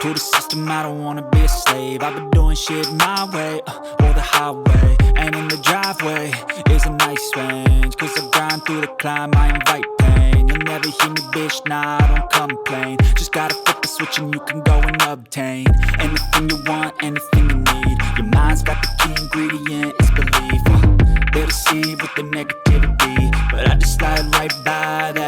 To the system, I don't wanna be a slave. I've been doing shit my way, uh, or the highway. And in the driveway is a nice range. Cause I grind through the climb, I invite pain. You'll never hear me, bitch, nah, I don't complain. Just gotta flip the switch and you can go and obtain anything you want, anything you need. Your mind's got the key ingredient, it's belief. Uh, they deceive with the negativity, but I just slide right by that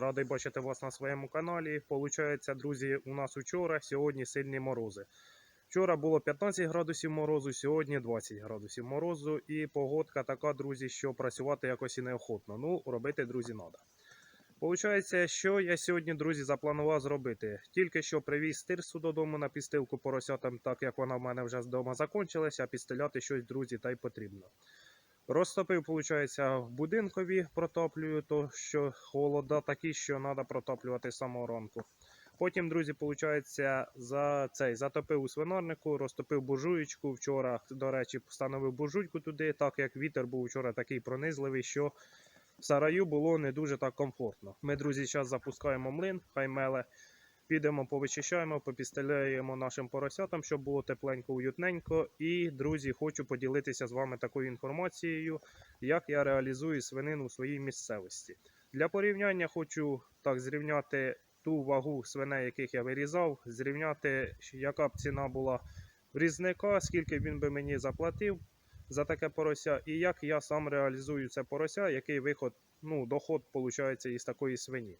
Радий бачити вас на своєму каналі. Получається, друзі, у нас учора, сьогодні сильні морози. Вчора було 15 градусів морозу, сьогодні 20 градусів морозу. І погодка така, друзі, що працювати якось і неохотно. Ну, робити, друзі, треба. Получається, що я сьогодні, друзі, запланував зробити. Тільки що привіз тирсу додому на підстилку поросятам, так як вона в мене вже вдома закінчилася, а підстеляти щось, друзі, та й потрібно. Розтопив, виходить, в будинкові протоплюю, то що холода такі, що треба протоплювати самого ранку. Потім, друзі, виходить, за цей затопив у свинарнику, розтопив буржуєчку. Вчора, до речі, встановив буржуйку туди, так як вітер був вчора такий пронизливий, що в сараю було не дуже так комфортно. Ми, друзі, зараз запускаємо млин, хай меле. Підемо, повичищаємо, попістеляємо нашим поросятам, щоб було тепленько, уютненько. І, друзі, хочу поділитися з вами такою інформацією, як я реалізую свинину у своїй місцевості. Для порівняння хочу так зрівняти ту вагу свиней, яких я вирізав, зрівняти, яка б ціна була різника, скільки він би мені заплатив за таке порося, і як я сам реалізую це порося, який виход, ну, доход виходить із такої свині.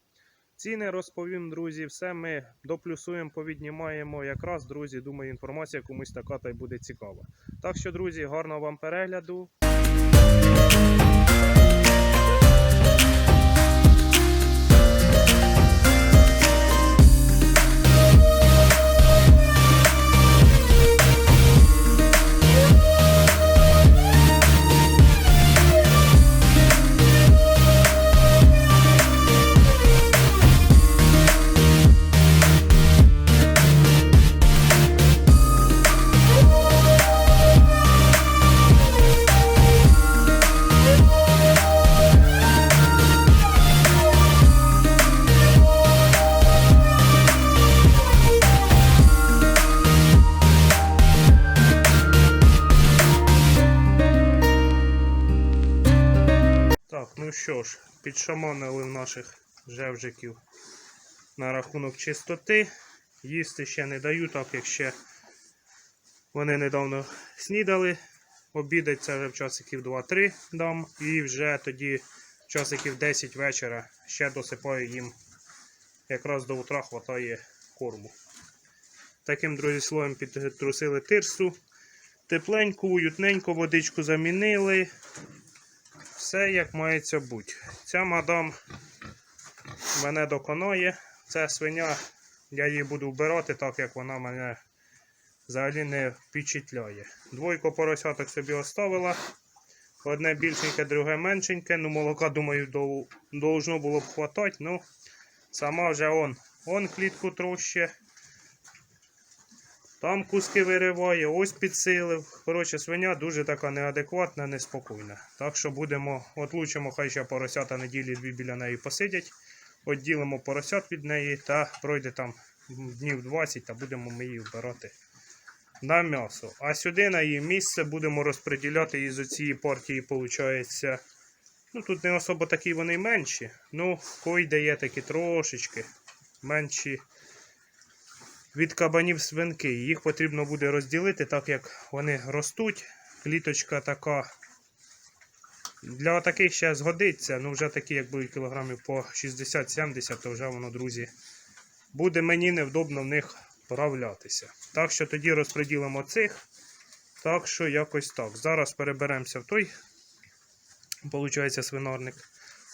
Ціни розповім, друзі, все ми доплюсуємо, повіднімаємо. Якраз, друзі, думаю, інформація комусь така та й буде цікава. Так що, друзі, гарного вам перегляду. Що ж, підшаманили в наших жевжиків на рахунок чистоти. Їсти ще не даю, так як ще вони недавно снідали. Обідать це вже в часиків 2-3 дам. І вже тоді в часиків 10 вечора ще досипаю їм. Якраз до утра хватає корму. Таким, друзі, слоєм підтрусили тирсу. Тепленьку, уютненько водичку замінили. Все як мається бути. Ця мадам мене доконає. Це свиня, я її буду вбирати, так як вона мене взагалі не впечатляє. Двойко поросяток собі оставила. Одне більшеньке, друге меншеньке. Ну, молока, думаю, должно було б хватати. Ну, сама вже он, он клітку троща. Там куски вириває, ось підсилив. Коротше, свиня дуже така неадекватна, неспокійна. Так що будемо, отлучимо, хай ще поросята неділі дві біля неї посидять. відділимо поросят від неї та пройде там днів 20 та будемо ми її вбирати на м'ясо. А сюди на її місце будемо розподіляти із цієї партії, виходить. Ну тут не особо такі вони менші. Ну, кой дає такі трошечки менші від кабанів свинки. Їх потрібно буде розділити, так як вони ростуть. Кліточка така. Для таких ще згодиться. Ну, вже такі, як будуть кілограмів по 60-70, то вже воно, друзі, буде мені невдобно в них вправлятися. Так що тоді розподілимо цих. Так що якось так. Зараз переберемося в той, получається, свинарник.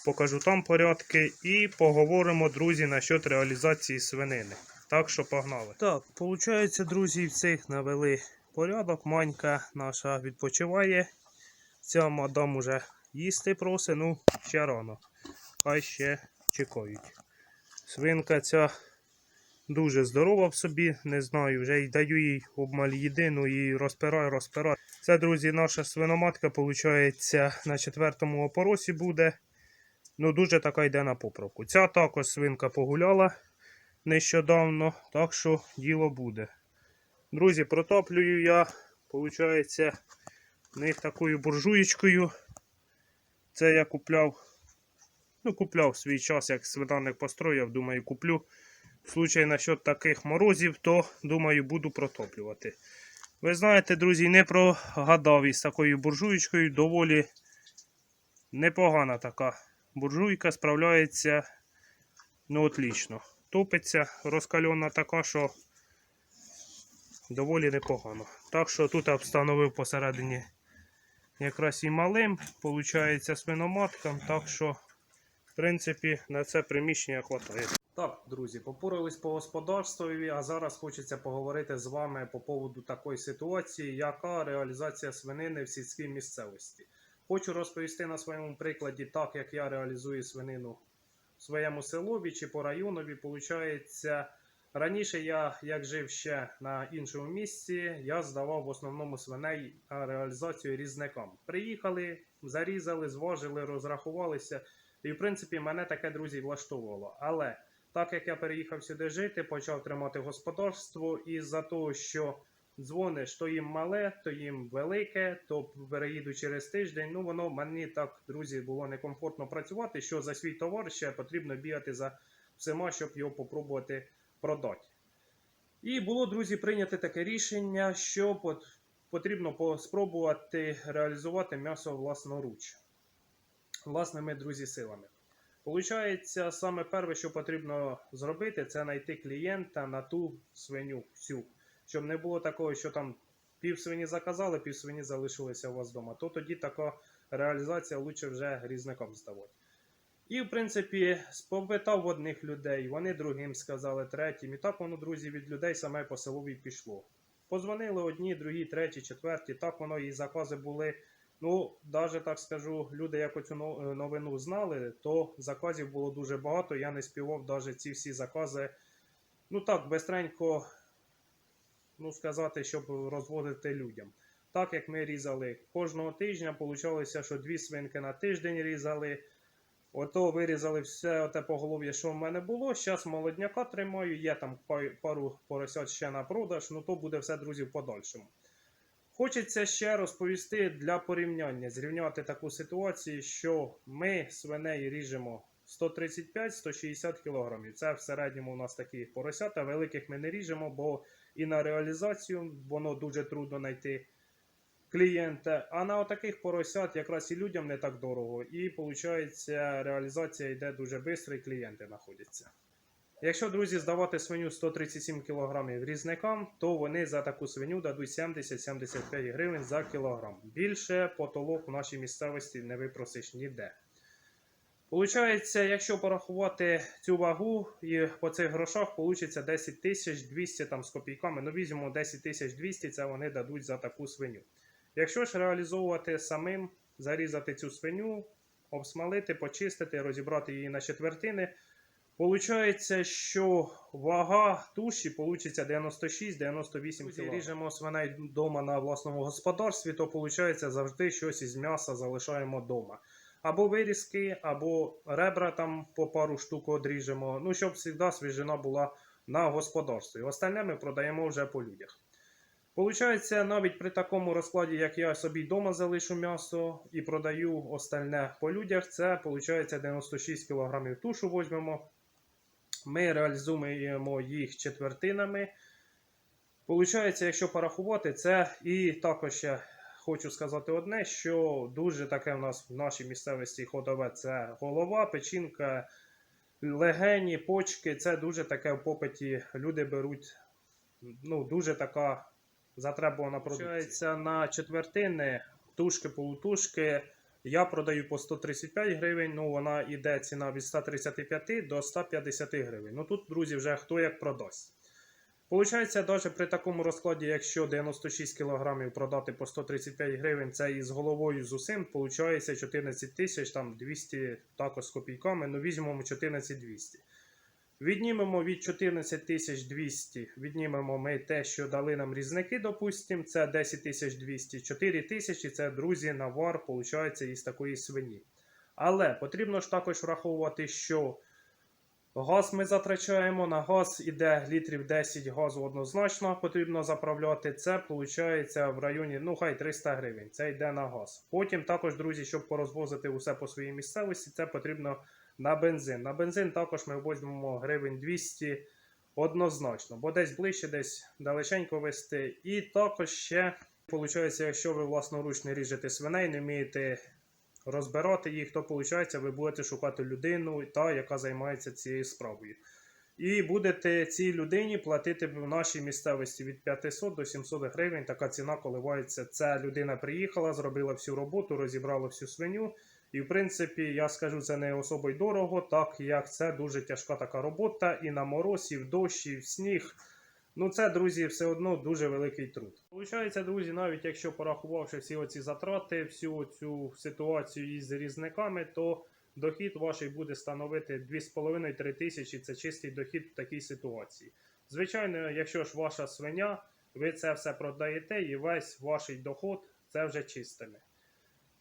Покажу там порядки і поговоримо, друзі, насчет реалізації свинини. Так що погнали. Так, виходить, друзі, всіх навели порядок. Манька наша відпочиває. Ця мадам уже їсти просить, ну, ще рано. А ще чекають. Свинка ця дуже здорова в собі, не знаю, вже й даю їй обмаль єдину і розпираю, розпираю. Це, друзі, наша свиноматка, виходить, на четвертому опоросі буде. Ну, дуже така йде на поправку. Ця також свинка погуляла нещодавно, так що діло буде. Друзі, протоплюю я, виходить, в них такою буржуєчкою. Це я купляв. Ну, купляв свій час, як свинарник построїв, думаю, куплю. В случай насчет таких морозів, то думаю, буду протоплювати. Ви знаєте, друзі, не прогадав із такою буржуєчкою. Доволі непогана така буржуйка, справляється ну, отлично. Топиться розкальона така, що доволі непогано. Так що тут я встановив посередині якраз і малим, виходить, свиноматкам. Так що, в принципі, на це приміщення вистачає. Так, друзі, попорились по господарствові, а зараз хочеться поговорити з вами по поводу такої ситуації, яка реалізація свинини в сільській місцевості. Хочу розповісти на своєму прикладі, так як я реалізую свинину своєму селові чи по районові. Получається, раніше я, як жив ще на іншому місці, я здавав в основному свиней на реалізацію різникам. Приїхали, зарізали, зважили, розрахувалися. І, в принципі, мене таке, друзі, влаштовувало. Але так як я переїхав сюди жити, почав тримати господарство, і за того, що дзвониш, то їм мале, то їм велике, то переїду через тиждень. Ну, воно мені так, друзі, було некомфортно працювати, що за свій товар ще потрібно бігати за всіма, щоб його попробувати продати. І було, друзі, прийнято таке рішення, що потрібно спробувати реалізувати м'ясо власноруч, власними друзі силами. Получається, саме перше, що потрібно зробити, це знайти клієнта на ту свиню всю. Щоб не було такого, що там пів свині заказали, пів свині залишилися у вас вдома. То тоді така реалізація лучше вже різникам здавати. І, в принципі, спопитав одних людей, вони другим сказали, третім. І так воно, друзі, від людей саме по селові пішло. Позвонили одні, другі, треті, четверті. Так воно і закази були. Ну, навіть так скажу, люди, як оцю новину знали, то заказів було дуже багато. Я не співав навіть ці всі закази. Ну так, бистренько, ну сказати, щоб розводити людям. Так як ми різали кожного тижня, получалося, що дві свинки на тиждень різали. Ото вирізали все те поголов'я, що в мене було. Зараз молодняка тримаю, є там пару поросят ще на продаж, ну то буде все, друзі, в подальшому. Хочеться ще розповісти для порівняння, зрівняти таку ситуацію, що ми свиней ріжемо 135-160 кг. Це в середньому у нас такі поросята. Великих ми не ріжемо, бо і на реалізацію воно дуже трудно знайти клієнта. А на таких поросят якраз і людям не так дорого. І виходить, реалізація йде дуже швидко і клієнти знаходяться. Якщо, друзі, здавати свиню 137 кг різникам, то вони за таку свиню дадуть 70-75 гривень за кілограм. Більше потолок в нашій місцевості не випросиш ніде. Получається, якщо порахувати цю вагу і по цих грошах, получиться 10 тисяч 200 там з копійками. Ну, візьмемо 10 тисяч 200, це вони дадуть за таку свиню. Якщо ж реалізовувати самим, зарізати цю свиню, обсмалити, почистити, розібрати її на четвертини, Получається, що вага туші получиться 96-98 кг. Ріжемо свиней вдома на власному господарстві, то виходить завжди щось із м'яса залишаємо вдома. Або вирізки, або ребра там по пару штук одріжемо. Ну, щоб завжди свіжина була на господарстві. Остальне ми продаємо вже по людях. Получається, навіть при такому розкладі, як я собі вдома залишу м'ясо і продаю остальне по людях, це виходить 96 кг тушу візьмемо. Ми реалізуємо їх четвертинами. Получається, якщо порахувати, це і також ще хочу сказати одне, що дуже таке в нас в нашій місцевості ходове це голова, печінка, легені, почки. Це дуже таке в попиті люди беруть. Ну, дуже така затребувана продукція. На четвертини, тушки, полутушки. Я продаю по 135 гривень, ну вона йде ціна від 135 до 150 гривень. Ну тут, друзі, вже хто як продасть. Получається, навіть при такому розкладі, якщо 96 кг продати по 135 гривень, це із головою з усім, получається 14 тисяч, там 200 також з копійками, ну візьмемо 14 200. Віднімемо від 14 тисяч 200, віднімемо ми те, що дали нам різники, допустимо, це 10 тисяч 200, 4 тисячі, це, друзі, навар, виходить, із такої свині. Але потрібно ж також враховувати, що Газ ми затрачаємо. На газ іде літрів 10 газу однозначно потрібно заправляти. Це виходить в районі, ну хай 300 гривень. Це йде на газ. Потім також, друзі, щоб порозвозити усе по своїй місцевості, це потрібно на бензин. На бензин також ми візьмемо гривень 200 однозначно, бо десь ближче, десь далеченько вести. І також ще, виходить, якщо ви власноруч не ріжете свиней, не вмієте розбирати їх, то виходить, ви будете шукати людину, та, яка займається цією справою. І будете цій людині платити в нашій місцевості від 500 до 700 гривень. Така ціна коливається. Ця людина приїхала, зробила всю роботу, розібрала всю свиню. І, в принципі, я скажу, це не особо й дорого, так як це дуже тяжка така робота. І на мороз, і в дощ, і в сніг. Ну, це, друзі, все одно дуже великий труд. Получається, друзі, навіть якщо порахувавши всі оці затрати, всю цю ситуацію із різниками, то дохід ваш буде становити 2,5-3 тисячі. Це чистий дохід в такій ситуації. Звичайно, якщо ж ваша свиня, ви це все продаєте і весь ваш доход це вже чистиме.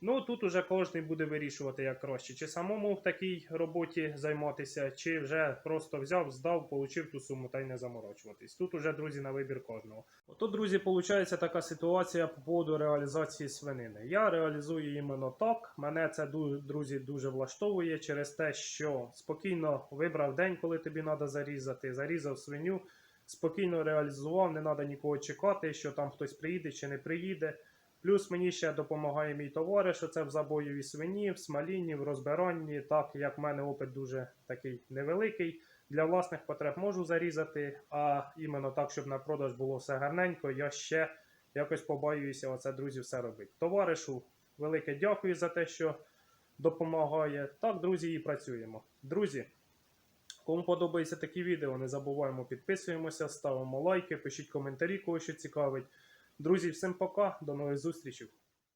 Ну тут уже кожен буде вирішувати як краще, чи самому в такій роботі займатися, чи вже просто взяв, здав, получив ту суму та й не заморочуватись. Тут уже, друзі, на вибір кожного. Ото, друзі, виходить така ситуація по поводу реалізації свинини. Я реалізую іменно так. Мене це друзі дуже влаштовує через те, що спокійно вибрав день, коли тобі треба зарізати, зарізав свиню, спокійно реалізував, не треба нікого чекати, що там хтось приїде чи не приїде. Плюс мені ще допомагає мій товариш, це в забоєвій свині, в смалінні, в розбиранні. Так як в мене опит дуже такий невеликий. Для власних потреб можу зарізати, а іменно так, щоб на продаж було все гарненько, я ще якось побаюся оце, друзі, все робити. Товаришу, велике дякую за те, що допомагає. Так, друзі, і працюємо. Друзі, кому подобається такі відео, не забуваємо підписуємося, ставимо лайки, пишіть коментарі, кого що цікавить. Друзі, всім пока, до нових зустрічей.